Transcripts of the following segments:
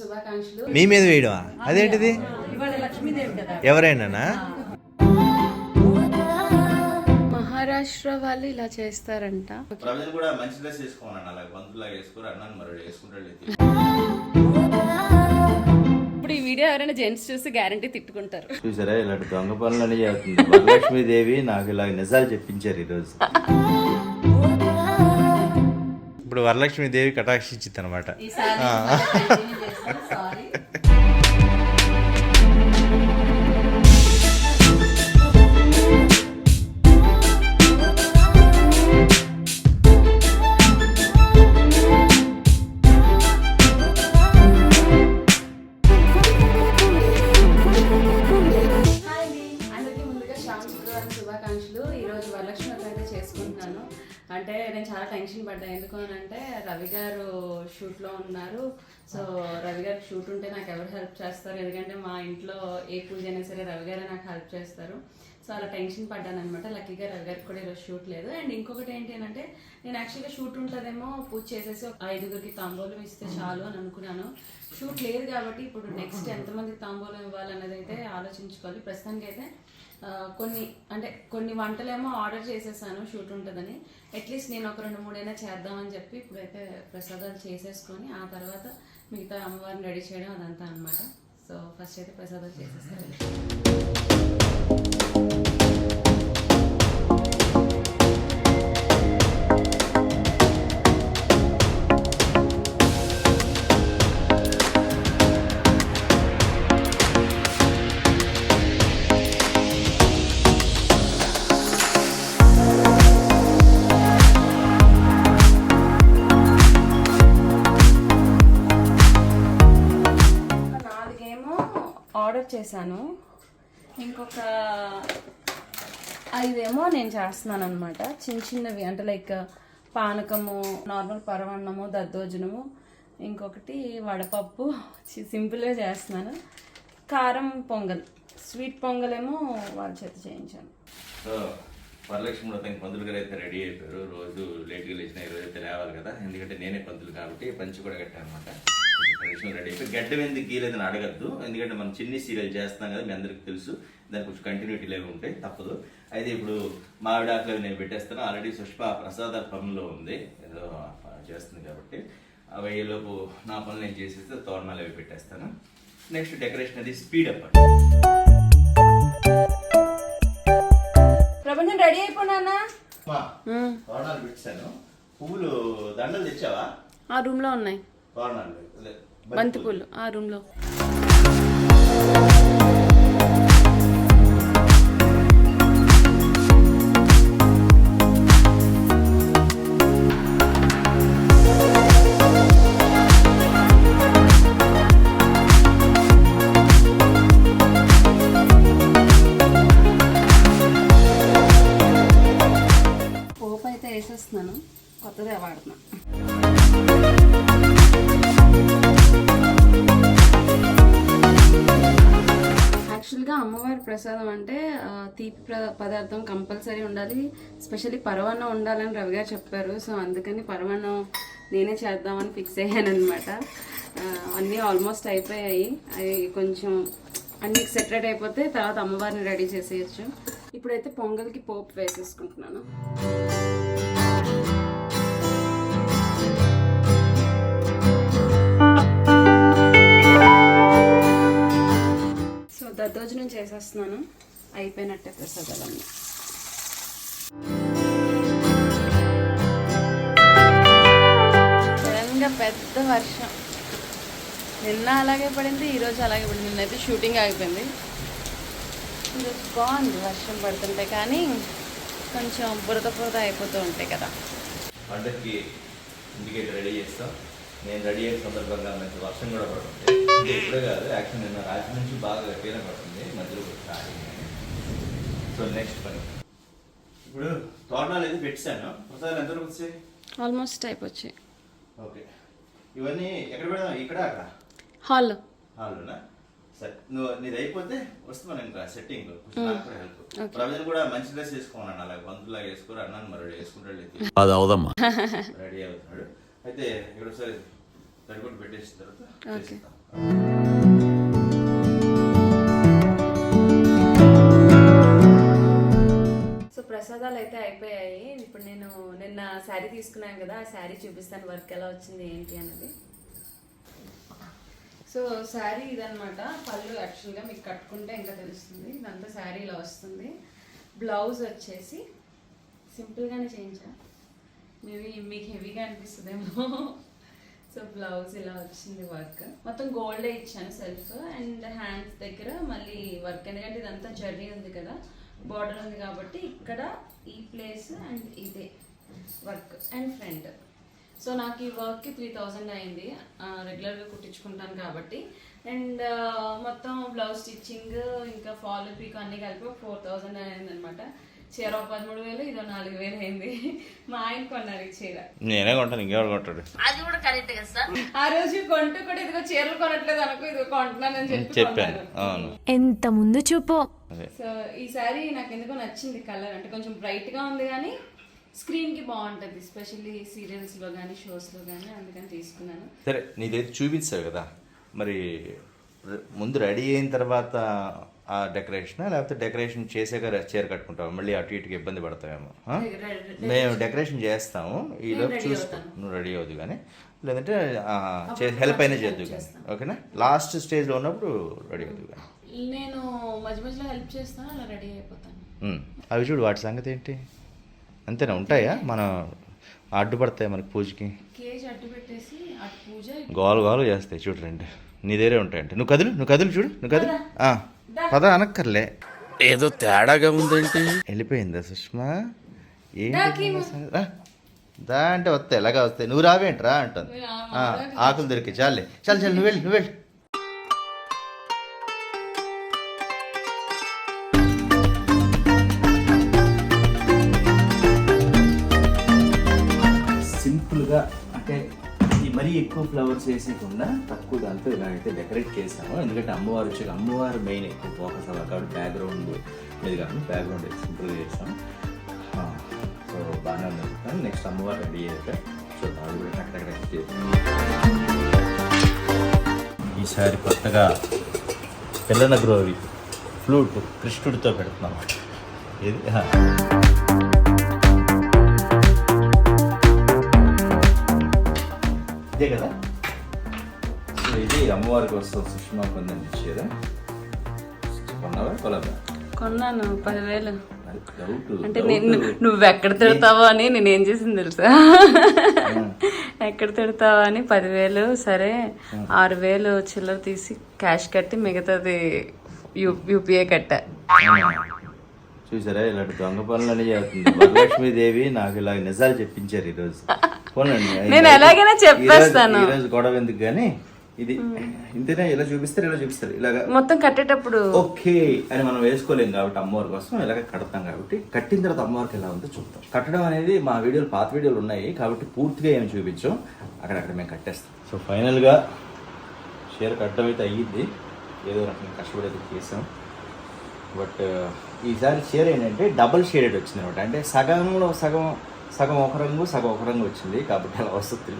శుభాకాంక్షలు. మీ మీద వేయడమా? అదేంటిది? ఇవాళ లక్ష్మీదేవి కదా. ఎవరైనా మహారాష్ట్ర వాళ్ళు ఇలా చేస్తారంట. ప్రజలు కూడా మంచి డ్రెస్ వేసుకోమన్నాను అలా బంధువులాగా వేసుకోరు అన్నాను మరి వేసుకుంటాడు ఇప్పుడు ఈ వీడియో ఎవరైనా జెంట్స్ చూసి గ్యారంటీ తిట్టుకుంటారు. చూసారా? ఇలాంటి దొంగ పనులని చేస్తుంది. వరలక్ష్మీదేవి నాకు ఇలా నిజాలు చెప్పించారు ఈరోజు. ఇప్పుడు వరలక్ష్మి దేవి కటాక్షించింది అనమాట షూట్లో ఉన్నారు. సో రవి గారికి షూట్ ఉంటే నాకు ఎవరు హెల్ప్ చేస్తారు? ఎందుకంటే మా ఇంట్లో ఏ పూజ అయినా సరే రవి గారే నాకు హెల్ప్ చేస్తారు. సో అలా టెన్షన్ పడ్డాను అనమాట లక్కీగా రవి గారికి కూడా ఈరోజు షూట్ లేదు. అండ్ ఇంకొకటి ఏంటి అని అంటే నేను యాక్చువల్గా షూట్ ఉంటుందేమో పూజ చేసేసి ఒక ఐదుగురికి తాంబూలం ఇస్తే చాలు అని అనుకున్నాను. షూట్ లేదు కాబట్టి ఇప్పుడు నెక్స్ట్ ఎంతమందికి తాంబూలం ఇవ్వాలన్నది అయితే ఆలోచించుకోవాలి. ప్రస్తుతానికి అయితే కొన్ని అంటే కొన్ని వంటలేమో ఆర్డర్ చేసేసాను షూట్ ఉంటుందని. అట్లీస్ట్ నేను ఒక రెండు మూడైనా చేద్దామని చెప్పి ఇప్పుడైతే ప్రసాదాలు చేసేసుకొని ఆ తర్వాత మిగతా అమ్మవారిని రెడీ చేయడం అదంతా అనమాట సో ఫస్ట్ అయితే ప్రసాదాలు చేసేస్తాను. చేశాను. ఇంకొక ఐదేమో నేను చేస్తున్నాను అనమాట చిన్న చిన్నవి అంటే లైక్ పానకము నార్మల్ పరవన్నము దద్దోజనము ఇంకొకటి వడపప్పు సింపుల్గా చేస్తున్నాను. కారం పొంగల్ స్వీట్ పొంగల్ ఏమో వాళ్ళ చేత చేయించాను. వరలక్ష్మి వ్రతం పంతులు గారు అయితే రెడీ అయిపోయారు. రోజు లేట్గా లేచిన ఈరోజు రోజు అయితే లేవాలి కదా. ఎందుకంటే నేనే పంతులు కాబట్టి పంచి కూడా కట్టాను అనమాట ట్రెడిషనల్ రెడీ అయిపోయి. గడ్డం ఎందుకు గీలేదని అడగద్దు. ఎందుకంటే మనం చిన్ని సీరియల్ చేస్తున్నాం కదా మీ అందరికి తెలుసు. దానికి కొంచెం కంటిన్యూటీ లేవి ఉంటాయి తప్పదు. అయితే ఇప్పుడు మావిడాకులు అవి నేను పెట్టేస్తాను. ఆల్రెడీ సుష్ప ప్రసాద పనుల్లో ఉంది. ఏదో చేస్తుంది కాబట్టి. అవి అయ్యేలోపు నా పనులు నేను చేసేస్తే తోరణాలు అవి పెట్టేస్తాను. నెక్స్ట్ డెకరేషన్ అది స్పీడ్ అప్ అండి ప్రపంచం రెడీ అయిపోయినా తోరణాలు పెట్టాను పువ్వులు దండలు తెచ్చావా? ఆ రూమ్లో ఉన్నాయి. తోరణాలు అదే, బంతి పూలు ఆ రూమ్లో. పోపు కొత్తదే వాడుతున్నా యాక్చువల్గా అమ్మవారి ప్రసాదం అంటే తీపి పదార్థం కంపల్సరీ ఉండాలి. స్పెషల్లీ పరవన్నం ఉండాలని రవి గారు చెప్పారు. సో అందుకని పరవన్నం నేనే చేద్దామని ఫిక్స్ అయ్యాను అనమాట అన్నీ ఆల్మోస్ట్ అయిపోయాయి. అవి కొంచెం అన్నీ సెటరేట్ అయిపోతే తర్వాత అమ్మవారిని రెడీ చేసేయచ్చు. ఇప్పుడైతే పొంగల్కి పోపు వేసేసుకుంటున్నాను. దద్దోజనం చేసేస్తున్నాను. అయిపోయినట్టే ప్రసాదాలన్నీ సడన్గా పెద్ద వర్షం. నిన్న అలాగే పడింది ఈరోజు అలాగే పడింది. నిన్నైతే షూటింగ్ ఆగిపోయింది. ఈరోజు బాగుంది వర్షం పడుతుంటే కానీ కొంచెం బురద బురద అయిపోతూ ఉంటాయి కదా. ఇంటికి రెడీ చేస్తా. నేను రెడీ అయిన సందర్భంగా మంచి వర్షం కూడా పడుతుంది. ఇప్పుడే కాదు యాక్షన్ నిన్న రాత్రి నుంచి బాగా గట్టిగానే పడుతుంది. మధ్యలో స్టార్టింగ్ సో నెక్స్ట్ పని. ఇప్పుడు తోరణాలు అయితే పెట్టాను ప్రసాదాలు ఎంతవరకు వచ్చాయి? ఆల్మోస్ట్ అయిపోయాయి ఓకే. ఇవన్నీ ఎక్కడ పెడదాం? ఇక్కడ అక్కడ? హాల్ హాల్లోనా సరే. నువ్వు నీది అయిపోతే వస్తున్నాను ఇంకా సెట్టింగ్ కూడా హెల్ప్ ప్రజలు కూడా మంచి డ్రెస్ వేసుకోమన్నాను అలా బంధువులాగా వేసుకోరు అన్నాను మరి వేసుకుంటాడు అది అవదమ్మా. రెడీ అవుతున్నాడు అయితే ఇక్కడ ఒకసారి తడిపొట్టు పెట్టేసిన తర్వాత ప్రసాదాలు అయితే అయిపోయాయి. ఇప్పుడు నేను నిన్న శారీ తీసుకున్నాను కదా ఆ శారీ చూపిస్తాను వర్క్ ఎలా వచ్చింది ఏంటి అన్నది. సో శారీ ఇదనమాట పళ్ళు యాక్చువల్గా మీకు కట్టుకుంటే ఇంకా తెలుస్తుంది. ఇదంతా శారీ ఇలా వస్తుంది. బ్లౌజ్ వచ్చేసి సింపుల్గానే చేయించా. మేబీ మీకు హెవీగా అనిపిస్తుందేమో. సో బ్లౌజ్ ఇలా వచ్చింది వర్క్. మొత్తం గోల్డే ఇచ్చాను సెల్ఫ్. అండ్ హ్యాండ్స్ దగ్గర మళ్ళీ వర్క్. ఎందుకంటే ఇదంతా జర్నీ ఉంది కదా. బార్డర్ ఉంది కాబట్టి ఇక్కడ ఈ ప్లేస్ అండ్ ఇదే వర్క్ అండ్ ఫ్రంట్. సో నాకు ఈ వర్క్కి త్రీ థౌజండ్ అయింది. రెగ్యులర్గా కుట్టించుకుంటాను కాబట్టి. అండ్ మొత్తం బ్లౌజ్ స్టిచ్చింగ్ ఇంకా ఫాలో పీక్ అన్నీ కలిపి ఫోర్ థౌజండ్ అయింది అనమాట చీర ఒక పదమూడు వేలు ఇదో నాలుగు వేలు అయింది. మా ఆయన కొన్నారు ఈ చీర. నేనే కొంటాను ఇంకెవరు కొంటాడు ఆ రోజు కొంటూ కూడా ఇదిగో చీరలు కొనట్లేదు అనుకో ఇదిగో కొంటున్నానని చెప్పి చెప్పాను. అవును. ఎంత ముందు చూపు. అదే. సో ఈ సారీ నాకు ఎందుకో నచ్చింది కలర్. అంటే కొంచెం బ్రైట్గా ఉంది కానీ స్క్రీన్కి బాగుంటది. స్పెషల్లీ సీరియల్స్లో కానీ షోస్లో కానీ అందుకని తీసుకున్నాను. సరే నీదైతే చూపించావు కదా. మరి ముందు రెడీ అయిన తర్వాత ఆ డెకరేషన్? లేకపోతే డెకరేషన్ చేసాక ర- చీర కట్టుకుంటావు? మళ్ళీ అటు ఇటుకి ఇబ్బంది పడతావేమో ఆ? మేము డెకరేషన్ చేస్తాము. ఈ లోపు ready చూసుకో. నువ్వు రెడీ అవుదు కానీ లేదంటే హెల్ప్ అయినా చేద్దు కానీ ఓకేనా? లాస్ట్ స్టేజ్లో ఉన్నప్పుడు రెడీ అవుదు కానీ నేను మధ్య మధ్యలో హెల్ప్ చేస్తాను అలా రెడీ అయిపోతాను. అవి చూడు వాటి సంగతి ఏంటి? అంతేనా? ఉంటాయా? మనం అడ్డుపడతాయి మనకి పూజకి? గోలు గోలు చేస్తాయి చూడు రెండు. నీ దగ్గరే ఉంటాయంటే. నువ్వు కదులు నువ్వు కదులు చూడు నువ్వు కదులు. పద అనక్కర్లే. ఏదో తేడాగా ఉందేంటి? వెళ్ళిపోయిందా సుష్మా? ఏంటి. దా అంటే వస్తాయి ఎలాగా వస్తాయి? నువ్వు రావేంట్రా అంటుంది. ఆకులు దొరికి చాలే. చాలు చాలు నువ్వు వెళ్ళి నువ్వు వెళ్ళి. సింపుల్గా అంటే మరీ ఎక్కువ ఫ్లవర్స్ వేసేయకుండా తక్కువ దాంతో ఇలా అయితే డెకరేట్ చేసాము ఎందుకంటే అమ్మవారు వచ్చి అమ్మవారు మెయిన్ ఎక్కువ ఫోకస్ అవ్వాలి కాబట్టి బ్యాక్గ్రౌండ్ మీద కాదు బ్యాక్గ్రౌండ్ సింపుల్గా చేసాము సో బాగానే ఉంది అనుకుంటాను. నెక్స్ట్ అమ్మవారు రెడీ అయ్యాక సో అది కూడా టక్ ఈసారి కొత్తగా పిల్లన గ్రోవి ఫ్లూట్ కృష్ణుడితో పెడుతున్నాం. ఇది ఇదే కదా? సో ఇది అమ్మవారి కోసం సుష్మా కొందని ఇచ్చారా కొన్నావా? కొలదా కొన్నాను పదివేలు. అది అంటే నేను నువ్వు ఎక్కడ తిడతావో అని నేను ఏం చేసింది తెలుసా? ఎక్కడ తిడతావో అని పదివేలు సరే ఆరు వేలు చిల్లర తీసి క్యాష్ కట్టి మిగతాది యూ యూపీఐ కట్టా. చూసారా? ఇలాంటి దొంగ పనులన్నీ చేస్తుంది. వరలక్ష్మీదేవి నాకు ఇలా నిజాలు చెప్పించారు ఈరోజు. నేను ఎలాగైనా చెప్పేస్తాను. ఈ రోజు గొడవ ఎందుకు కానీ ఇది ఇంతేనా? ఇలా చూపిస్తారు ఇలా చూపిస్తారు. ఇలాగా మొత్తం కట్టేటప్పుడు ఓకే అని మనం వేసుకోలేం కాబట్టి అమ్మవారి కోసం ఇలాగ కడతాం కాబట్టి కట్టిన తర్వాత అమ్మవారికి ఎలా ఉందో చూద్దాం. కట్టడం అనేది మా వీడియోలు పాత వీడియోలు ఉన్నాయి కాబట్టి పూర్తిగా ఏమి చూపించాం. అక్కడక్కడ మేము కట్టేస్తాం. సో ఫైనల్గా చీర కట్టడం అయితే అయ్యింది ఏదో రకంగా కష్టపడి అయితే చేసాం. బట్ ఈసారి చీర ఏంటంటే డబల్ షేడెడ్ వచ్చింది అనమాట అంటే సగంలో సగం సగం ఒక రంగు సగం ఒక రంగు వచ్చింది కాబట్టి అలా వస్తుంది.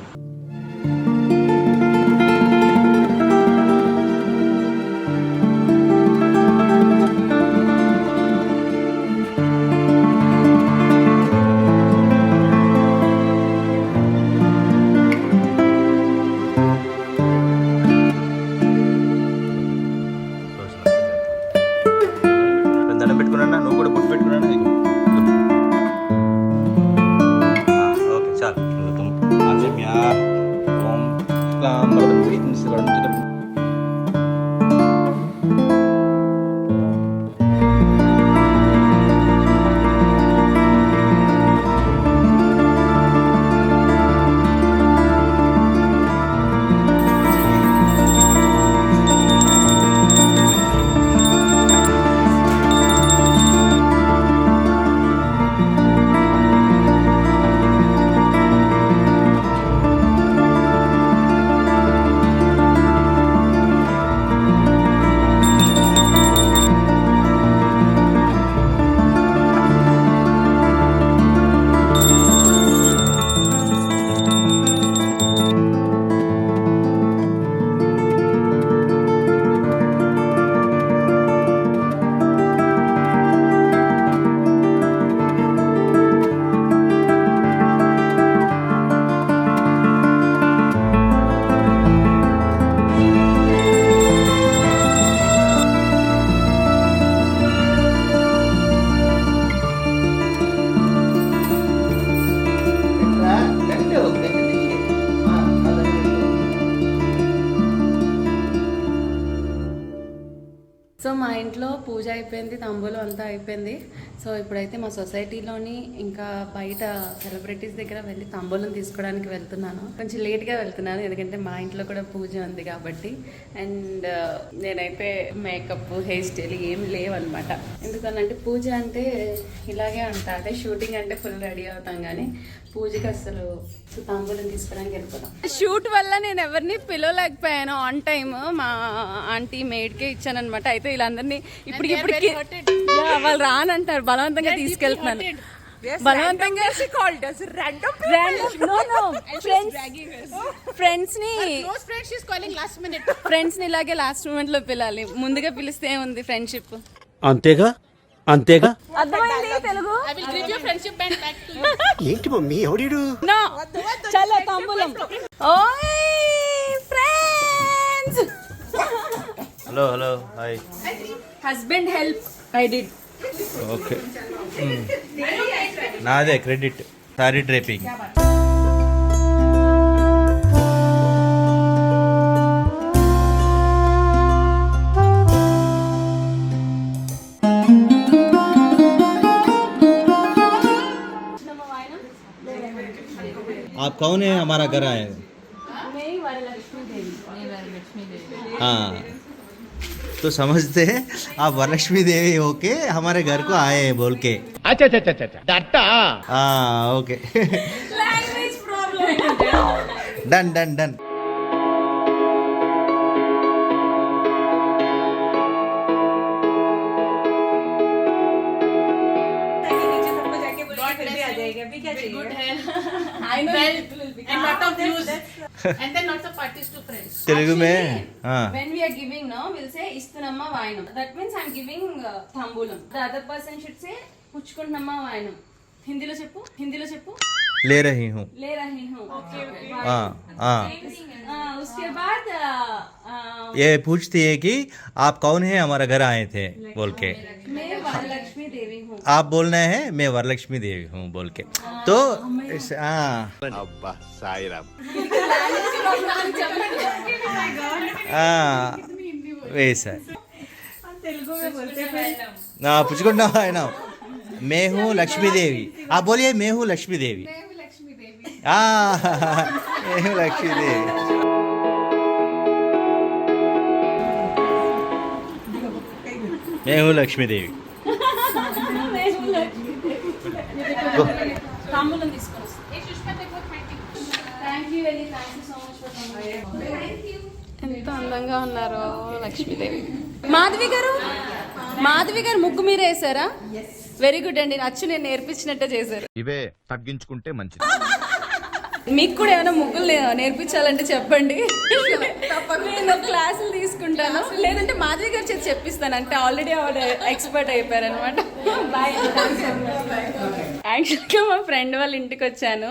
Islam సొసైటీలోని ఇంకా బయట సెలబ్రిటీస్ దగ్గర వెళ్ళి తాంబూలం తీసుకోవడానికి వెళ్తున్నాను. కొంచెం లేట్గా వెళ్తున్నాను ఎందుకంటే మా ఇంట్లో కూడా పూజ ఉంది కాబట్టి. అండ్ నేనైతే మేకప్ హెయిర్ స్టైల్ ఏం లేవన్నమాట. ఎందుకనంటే పూజ అంటే ఇలాగే ఉంటా. అంటే షూటింగ్ అంటే ఫుల్ రెడీ అవుతాం కానీ పూజకి అసలు తాంబూలం తీసుకోవడానికి వెళ్ళిపోతాం షూట్ వల్ల నేను ఎవరిని పిలవలేకపోయాను. ఆన్ టైమ్ మా ఆంటీ మేడ్కే ఇచ్చాను అనమాట అయితే వీళ్ళందరినీ ఇప్పుడు ఇప్పుడు వాళ్ళు రానంటారు. బలవంతంగా తీసుకెళ్తున్నాను. బలవంతంగా ఫ్రెండ్స్ని ఫ్రెండ్స్ని ఇలాగే లాస్ట్ మూమెంట్లో పిలాలి. ముందుగా పిలిస్తే ఏముంది ఫ్రెండ్షిప్ అంతేగా? అంతేగా? ఏంటి మమ్మీ ఎవడీడు? చలో తాంబూలం. Hello hello hi. Husband help I did okay. నాదే క్రెడిట్ సారీ డ్రేపింగ్. आप कौन है? हमारा घर आए हाँ। तो समझते हैं आप वरलक्ष्मी देवी होके हमारे घर को आए हैं बोल के। अच्छा अच्छा अच्छा अच्छा डट्टा हाँ okay. Done done done. lot of views and then lots of parties to friends Telugu में हाँ When we are giving, no, we'll say ఇస్తున్నమ్మ వాయనం. That means I'm giving uh, తాంబూలం. The other person should say పుచ్చుకుంటున్నమ్మ వాయనం. హిందీలో చెప్పు హిందీలో చెప్పు ले रही हूँ ले रही हूँ हाँ हाँ आ, उसके बाद आ, आ, ये पूछती है कि आप कौन है हमारा घर आए थे बोल के मैं वरलक्ष्मी आप बोल रहे हैं मैं वरलक्ष्मी देवी हूँ बोल के। तो हाँ। हाँ, पूछ ना है ना। मैं हूँ लक्ष्मी देवी। आप बोलिए मैं हूँ लक्ष्मी देवी। हाँ मैं हूँ लक्ष्मी देवी। मैं हूँ लक्ष्मी देवी। తీసుకొని ఎంత అందంగా ఉన్నారో లక్ష్మీదేవి. మాధవి గారు? మాధవి గారు ముగ్గు మీరే వేసారా వెరీ గుడ్ అండి. అచ్చు నేను నేర్పించినట్టే చేశారు. ఇవే తగ్గించుకుంటే మంచిది. మీకు కూడా ఏమైనా ముగ్గులు నేర్పించాలంటే చెప్పండి. నేను క్లాసులు తీసుకుంటాను. లేదంటే మాధవి గారు చేతి చెప్పిస్తాను. అంటే ఆల్రెడీ ఆవిడ ఎక్స్పర్ట్ అయిపోయారు అనమాట యాక్చువల్గా మా ఫ్రెండ్ వాళ్ళ ఇంటికి వచ్చాను.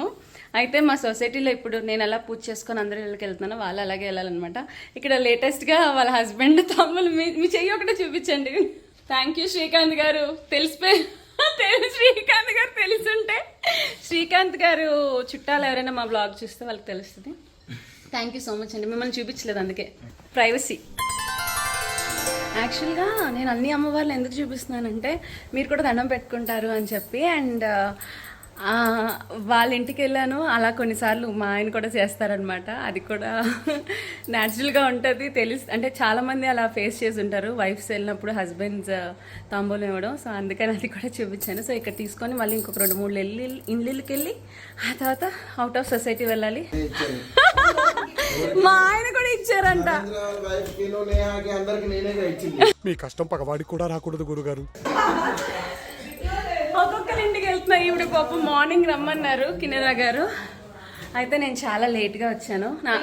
అయితే మా సొసైటీలో ఇప్పుడు నేను ఎలా పూజ చేసుకొని అందరి ఇళ్ళకి వెళ్తున్నాను వాళ్ళు అలాగే వెళ్ళాలన్నమాట. ఇక్కడ లేటెస్ట్గా వాళ్ళ హస్బెండ్ తమ్ముళ్ళు మీ మీ చెయ్యి ఒకటే చూపించండి. థ్యాంక్ యూ శ్రీకాంత్ గారు. తెలిసిపోయి శ్రీకాంత్ గారు తెలుసుంటే. శ్రీకాంత్ గారు చుట్టాలు ఎవరైనా మా బ్లాగ్ చూస్తే వాళ్ళకి తెలుస్తుంది. థ్యాంక్ యూ సో మచ్ అండి. మిమ్మల్ని చూపించలేదు అందుకే. ప్రైవసీ యాక్చువల్గా నేను అన్ని అమ్మవార్లు ఎందుకు చూపిస్తున్నానంటే మీరు కూడా దండం పెట్టుకుంటారు అని చెప్పి. అండ్ వాళ్ళ ఇంటికి వెళ్ళాను. అలా కొన్నిసార్లు మా ఆయన కూడా చేస్తారనమాట అది కూడా న్యాచురల్గా ఉంటుంది తెలుసు. అంటే చాలామంది అలా ఫేస్ చేసి ఉంటారు వైఫ్స్ వెళ్ళినప్పుడు హస్బెండ్స్ తాంబూలం ఇవ్వడం. సో అందుకని అది కూడా చూపించాను. సో ఇక్కడ తీసుకొని మళ్ళీ ఇంకొక రెండు మూడు వెళ్ళి ఇల్లుకి వెళ్ళి ఆ తర్వాత అవుట్ ఆఫ్ సొసైటీ వెళ్ళాలి. మా ఆయన కూడా ఇచ్చారంట. మీ కష్టం పగవాడికి కూడా రాకూడదు గురుగారు. వెళ్తున్నా ఈవిడ పాప మార్నింగ్ రమ్మన్నారు కిన్నెరా గారు. అయితే నేను చాలా లేట్గా వచ్చాను. నా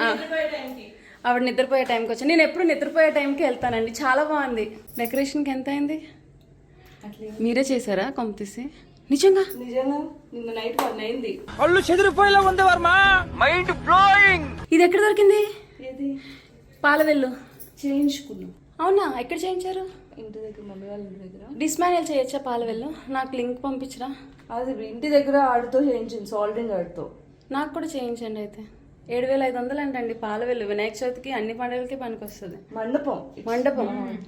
ఆవిడ నిద్రపోయే టైంకి వచ్చాను. నేను ఎప్పుడు నిద్రపోయే టైంకి వెళ్తానండి. చాలా బాగుంది. డెకరేషన్కి ఎంత అయింది? మీరే చేశారా కొంపతీసి నిజంగా? నిజంగా? నిన్న నైట్ వన్ అయింది అల్లు చెదిరిపోయేలా ఉంది వర్మ. మైండ్ బ్లోయింగ్ ఇది ఎక్కడ దొరికింది? పాలవెల్లు. చేయించుకున్నాం. అవునా? ఎక్కడ చేయించారు? ఇంటి దగ్గర మమ్మీ వాళ్ళ ఇంటి దగ్గర. డిస్మానేల్ చేయొచ్చా పాలవెల్లు నాకు లింక్ పంపించరా. అది ఇంటి దగ్గర ఆడుతో చేయించింది సాల్టింగ్ ఆడుతో. నాకు కూడా చేయించండి అయితే. ఏడు వేల ఐదు వందలు అంటండి పాలవెల్లు వినాయక చవితికి అన్ని పండుగలకి పనికొస్తుంది. మండపం. మండపం.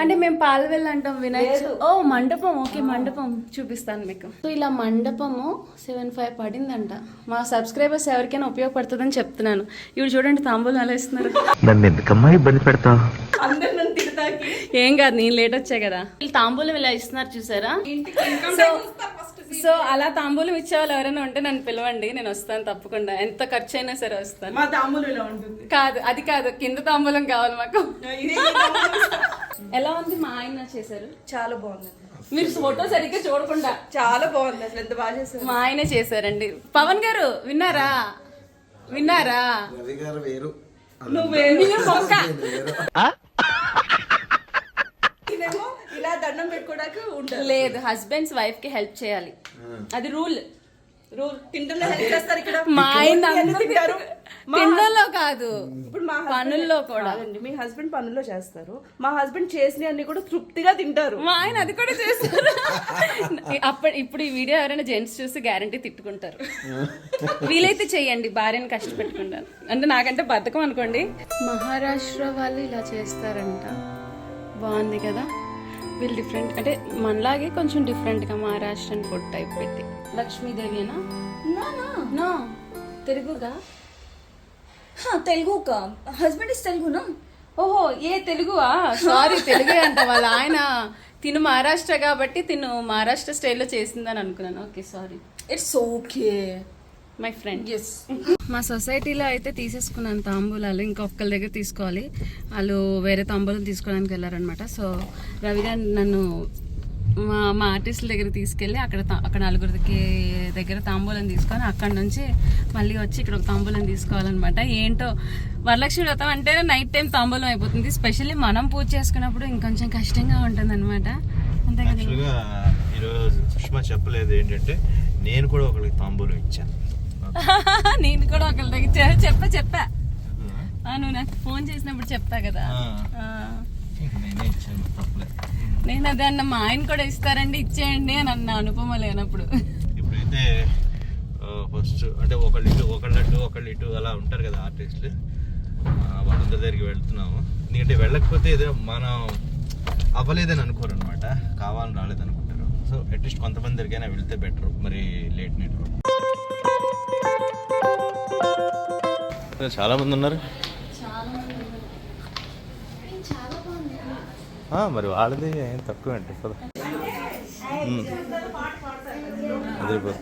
అంటే మేము పాలవెల్లు అంటాం వినాయక చవితి- ఓ మండపం. ఓకే మండపం చూపిస్తాను మీకు. సో ఇలా మండపము సెవెన్ ఫైవ్ పడిందంట. మా సబ్స్క్రైబర్స్ ఎవరికైనా ఉపయోగపడుతుందని చెప్తున్నాను. ఇప్పుడు చూడండి తాంబూలం ఎలా ఇస్తున్నారు నన్ను ఎందుకమ్మా ఇబ్బంది పెడతావు అందరు నన్ను తిడతాకి. ఏం కాదు నేను లేట్ వచ్చా కదా. వీళ్ళు తాంబూలం ఇలా ఇస్తున్నారు చూసారా? సో అలా తాంబూలం ఇచ్చే వాళ్ళు ఎవరైనా ఉంటే నన్ను పిలవండి నేను వస్తాను తప్పకుండా. ఎంత ఖర్చు అయినా సరే వస్తాను. మా తాంబూలు ఇలా ఉంటుంది. కాదు అది కాదు కింద తాంబూలం కావాలి మాకు. ఎలా ఉంది మా ఆయన చేశారు? చాలా బాగుంది. మీరు ఫోటో సరిగ్గా చూడకుండా. చాలా బాగుంది అసలు ఎంత బాగా చేశారు. మా ఆయనే చేశారండి. పవన్ గారు విన్నారా? విన్నారా? నువ్వే మీరు మొక్క ఇదేమో ఇలా దండం పెట్టుకోవడానికి ఉంటుంది లేదు హస్బెండ్స్ వైఫ్కి హెల్ప్ చేయాలి. అది రూల్ రూల్ తింటున్న హెల్ప్ చేస్తారు ఇక్కడ. మా ఆయన తింటారు. తినడంలో కాదు ఇప్పుడు మా పనుల్లో కూడా. మీ హస్బెండ్ పనుల్లో చేస్తారు. మా హస్బెండ్ చేసిన అన్ని కూడా తృప్తిగా తింటారు. మా ఆయన అది కూడా చేస్తారు. అప్పుడు ఇప్పుడు ఈ వీడియో ఎవరైనా జెంట్స్ చూసి గ్యారంటీ తిట్టుకుంటారు. వీలైతే చెయ్యండి భార్యని కష్టపెట్టుకుంటారు అంటే నాకంటే బద్ధకం అనుకోండి. మహారాష్ట్ర వాళ్ళు ఇలా చేస్తారంట. బాగుంది కదా. వీళ్ళు డిఫరెంట్ అంటే మనలాగే కొంచెం డిఫరెంట్గా మహారాష్ట్ర ఫుడ్ టైప్ పెట్టి. లక్ష్మీదేవినా నా తెలుగుగా? తెలుగు హస్బెండ్ ఇస్ తెలుగునా? ఓహో ఏ తెలుగువా? సారీ తెలుగే అంట వాళ్ళ ఆయన. తిను మహారాష్ట్ర కాబట్టి తిను మహారాష్ట్ర స్టైల్లో చేసిందని అనుకున్నాను. Okay sorry it's okay my friend yes మా సొసైటీలో అయితే తీసేసుకున్నాను తాంబూలాలు. ఇంకొకరి దగ్గర తీసుకోవాలి. వాళ్ళు వేరే తాంబూలం తీసుకోవడానికి వెళ్ళారనమాట సో రవి గారు నన్ను మా మా ఆర్టిస్టుల దగ్గర తీసుకెళ్ళి అక్కడ తా- అక్కడ నలుగురికి దగ్గర తాంబూలం తీసుకొని అక్కడ నుంచి మళ్ళీ వచ్చి ఇక్కడ ఒక తాంబూలం తీసుకోవాలన్నమాట. ఏంటో వరలక్ష్మి వ్రతం అంటే నైట్ టైం తాంబూలం అయిపోతుంది. స్పెషల్లీ మనం పూజ చేసుకున్నప్పుడు ఇంకొంచెం కష్టంగా ఉంటుంది అనమాట అంతే కదా? ఈరోజు సుష్మా చెప్పలేదు ఏంటంటే నేను కూడా ఒకరికి తాంబూలం ఇచ్చాను. నేను కూడా ఒకరి దగ్గర చెప్పా చెప్పా నువ్వు నాకు ఫోన్ చేసినప్పుడు చెప్తా కదా. నేనే అదే అన్న మా ఆయన కూడా ఇస్తారండి ఇచ్చేయండి అని అన్న అనుపమ లేనప్పుడు. ఇప్పుడైతే ఫస్ట్ అంటే ఒకళ్ళు ఇటు ఒకళ్ళు అటు ఒకళ్ళు ఇటు అలా ఉంటారు కదా ఆర్టిస్టులు. వాళ్ళందరి దగ్గరికి వెళ్తున్నాము. ఎందుకంటే వెళ్ళకపోతే ఏదో మనం అవ్వలేదని అనుకోరు అనమాట కావాలని రాలేదు అనుకుంటారు సో అట్లీస్ట్ కొంతమంది దగ్గరైనా వెళ్తే బెటర్. మరి లేట్ నైట్ చాలా మంది ఉన్నారు. మరి వాళ్ళది ఏం తక్కువ అంటే పద. అదే పద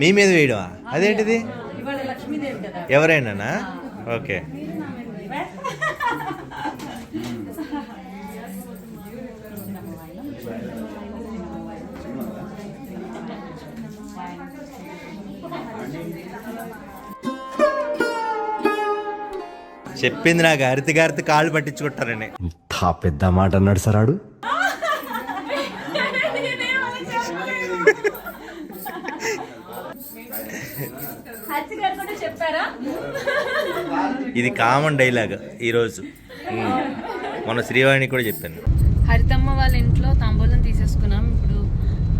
మీ మీద వేయడమా? అదేంటిది? ఎవరైనానా? ఓకే. చెప్పింది నాకు హరిత గారితో కాళ్ళు పట్టించుకుంటారని. పెద్ద మాట అన్నాడు సరాడు హర్షి గారు కూడా చెప్పారా ఇది కామన్ డైలాగ్ ఈరోజు. మొన్న శ్రీవాణి కూడా చెప్పాను. హరితమ్మ వాళ్ళ ఇంట్లో తాంబూలం తీసేసుకున్నాం. ఇప్పుడు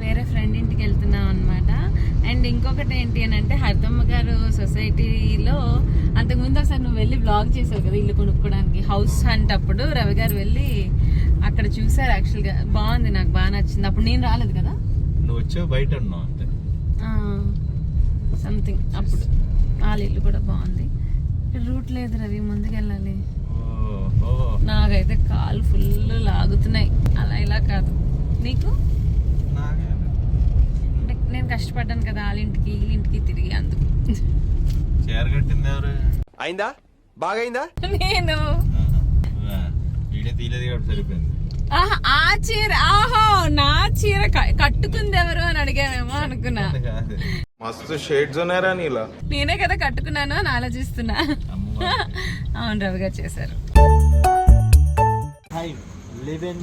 వేరే ఫ్రెండ్ ఇంటికి వెళ్తున్నాం అనమాట అండ్ ఇంకొకటి ఏంటి అని అంటే హరితమ్మ గారు సొసైటీలో అంతకుముందు ఒకసారి నువ్వు వెళ్ళి బ్లాగ్ చేసావు కదా ఇల్లు కొనుక్కోవడానికి హౌస్ హంట్ అప్పుడు రవి గారు వెళ్ళి అక్కడ చూసారు యాక్చువల్గా బాగుంది నాకు బాగా నచ్చింది. అప్పుడు నేను రాలేదు కదా? నువ్వు వచ్చావు బయట ఉన్నావు అంతే. సంథింగ్ అప్పుడు. వాళ్ళ ఇల్లు కూడా బాగుంది. రూట్ లేదు రవి ముందుకు వెళ్ళాలి ఓహో. నాకైతే కాలు ఫుల్ లాగుతున్నాయి. అలా ఇలా కాదు. నీకు? నాకే అంటే నేను కష్టపడ్డాను కదా వాళ్ళ ఇంటికి వీళ్ళింటికి తిరిగి అందుకు. చీర కట్టింది ఎవరు? అయిందా? బాగైందా? నేను. ఆ చీర ఆహో నా చీర కట్టుకుంది ఎవరు అని అడిగానేమో అనుకున్నా. మస్తు షేడ్స్ ఉన్నారా నీలా. నేనే కదా కట్టుకున్నాను అని ఆలోచిస్తున్నా. అవును రవి గారు చేశారు. హాయ్ లెవెన్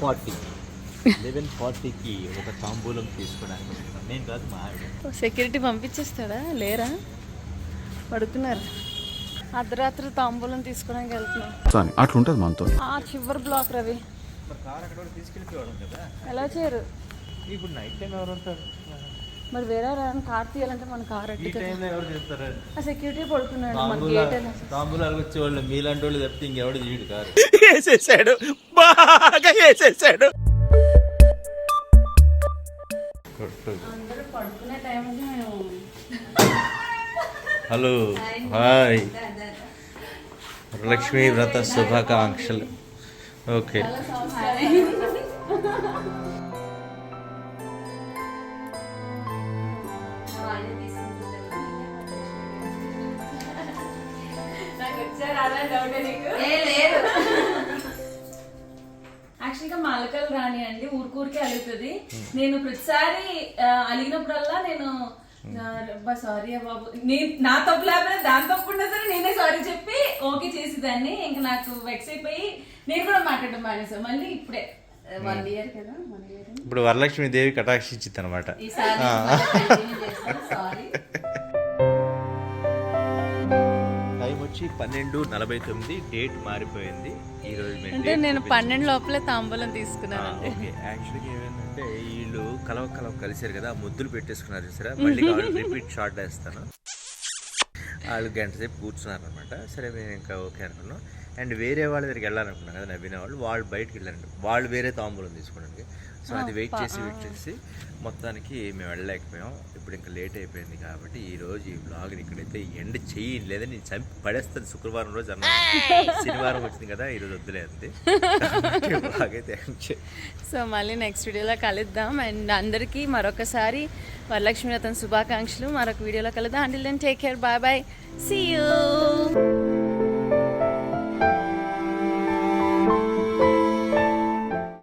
ఫార్టీ లెవెన్ ఫార్టీకి ఒక తాంబూలం తీసుకోవడానికి వస్తున్నాం. నేను కాదు మా ఆవిడ. సెక్యూరిటీ పంపించేస్తాడా? లేరా? పడుకున్నారు. అర్ధరాత్రి తాంబూలం తీసుకోవడానికి వెళ్తున్నాం. అట్లుంటది మనతో. ఆ చివరి బ్లాక్ రవి. మరి కార్ అక్కడ కూడా తీసుకెళ్ళిపోవడం కదా. ఎలా చేయరు? ఇప్పుడు నైట్ టైం ఎవరు ఉంటారు? మరి వేరే ఎవరైనా కార్ తీయాలంటే మన కార్ ఆ సెక్యూరిటీ పడుకున్నాడు మన తాంబూలాలు మీలాంటి వాళ్ళు తప్పితే ఇంకెవడు చేయడు కారు. వేసేసాడు. బాగా వేసేసాడు. అందరూ పడుకునే టైంకి మేము హలో హాయ్. వరలక్ష్మి వ్రత శుభాకాంక్షలు. ఓకే. యాక్చువల్గా మలకలు రాని అండి ఊరికూరికే అలుగుతుంది. నేను ప్రతిసారి అలిగినప్పుడల్లా నేను సారీ బాబు. నేను నా తప్పు లేకపోతే దాని తప్పు ఉన్నా సరే నేనే సారీ చెప్పి ఓకే చేసేదాన్ని. ఇంకా నాకు వెక్స్ అయిపోయి నేను కూడా మాట్లాడడం మానేసాను మళ్ళీ ఇప్పుడే. వన్ ఇయర్ కదా వన్ ఇయర్ ఇప్పుడు వరలక్ష్మి దేవి కటాక్షించింది అనమాట ఈసారి సారీ వచ్చి పన్నెండు నలభై తొమ్మిది డేట్ మారిపోయింది. ఈ రోజు అంటే నేను. పన్నెండు లోపలే తాంబూలం తీసుకున్నాను ఓకే. యాక్చువల్గా ఏమైందంటే వీళ్ళు కలవ కలవ కలిసారు కదా ముద్దులు పెట్టేసుకున్నారు చూసారా? మళ్ళీ రిపీట్ షార్ట్ వేస్తాను. వాళ్ళు గంట సేపు కూర్చున్నారు అనమాట సరే మేము ఇంకా ఓకే అనుకున్నాం. అండ్ వేరే వాళ్ళ దగ్గరికి వెళ్ళాలనుకున్నాం కదా నవ్విన వాళ్ళు. వాళ్ళు బయటకు వెళ్ళారండి. వాళ్ళు వేరే తాంబూలం తీసుకోవడానికి. సో అది వెయిట్ చేసి వెయిట్ చేసి మొత్తానికి మేము వెళ్ళలేకపోయాం. ఇప్పుడు ఇంకా లేట్ అయిపోయింది కాబట్టి ఈ రోజు ఈ బ్లాగ్ ఇక్కడైతే ఎండ్ చెయ్యి లేదా నేను చంపి పడేస్తుంది శుక్రవారం రోజు అన్న శనివారం వచ్చింది కదా ఈరోజు వద్దులే అంతే బ్లాగ్ అయితే సో మళ్ళీ నెక్స్ట్ వీడియోలో కలుద్దాం. అండ్ అందరికీ మరొకసారి వరలక్ష్మి రతన్ శుభాకాంక్షలు. మరొక వీడియోలో కలుద్దాం. Until then take care bye bye see you